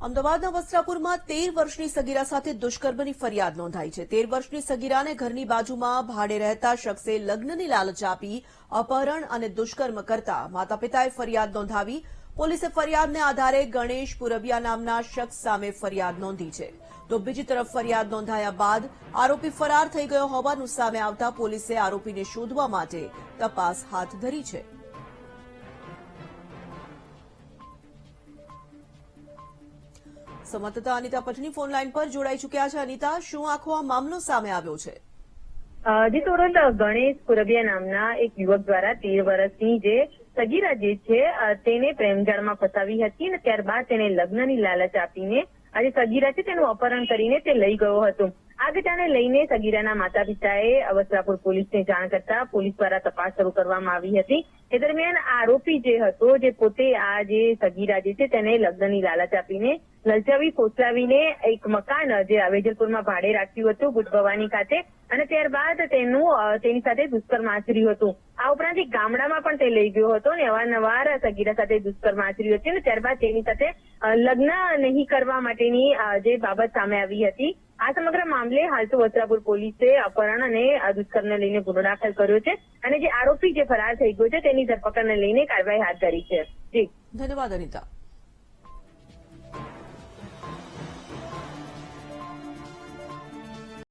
અમદાવાદના વસ્ત્રાપુરમાં તેર વર્ષની સગીરા સાથે દુષ્કર્મની ફરિયાદ નોંધાઈ છે. તેર વર્ષની સગીરાને ઘરની બાજુમાં ભાડે રહેતા શખ્સે લગ્નની લાલચ આપી, અપહરણ અને દુષ્કર્મ કરતા માતા પિતાએ ફરિયાદ નોંધાવી. પોલીસે ફરિયાદને આધારે ગણેશ પુરબિયા નામના શખ્સ સામે ફરિયાદ નોંધી છે. તો બીજી તરફ ફરિયાદ નોંધાયા બાદ આરોપી ફરાર થઈ ગયો હોવાનું સામે આવતા પોલીસે આરોપીને શોધવા માટે તપાસ હાથ ધરી છે. સંવાદદાતા અનિતા પટણી ફોન લાઈન પર જોડાઈ ચૂક્યા છે. અનિતા, શું આખો આ મામલો સામે આવ્યો છે? જી તોરંત ગણેશ કુરબિયા નામના એક યુવક દ્વારા તેર વર્ષની જે સગીરા જે છે તેને પ્રેમજાળમાં ફસાવી હતી અને ત્યારબાદ તેને લગ્નની લાલચ આપીને આ સગીરા છે તેનું અપહરણ કરીને તે લઈ ગયો હતો. આ ઘટનાને લઈને સગીરાના માતા પિતાએ અવસરાપુર પોલીસને જાણ કરતા પોલીસ દ્વારા તપાસ શરૂ કરવામાં આવી હતી. એ દરમિયાન આરોપી જે હતો, જે પોતે આ જે સગીરા જે છે, તેને લગ્નની લાલચ આપીને લલચાવી ફોસલાવીને એક મકાન જે વેજલપુરમાં ભાડે રાખ્યું હતું ગુડ ભવાની ખાતે. અને ત્યારબાદ તેનું તેની સાથે દુષ્કર્મ આચર્યું હતું. આ ઉપરાંત એક ગામડામાં પણ તે લઈ ગયો હતો અને અવારનવાર સગીરા સાથે દુષ્કર્મ આચર્યું હતું. અને ત્યારબાદ તેની સાથે લગ્ન નહીં કરવા માટેની જે બાબત સામે આવી હતી. આ સમગ્ર મામલે હાલ તો વસ્ત્રાપુર પોલીસે અપહરણ અને દુષ્કર્મને લઈને ગુનો દાખલ કર્યો છે અને જે આરોપી જે ફરાર થઈ ગયો છે તેની ધરપકડને લઈને કાર્યવાહી હાથ ધરી છે. જી. ધન્યવાદ, અનિતા.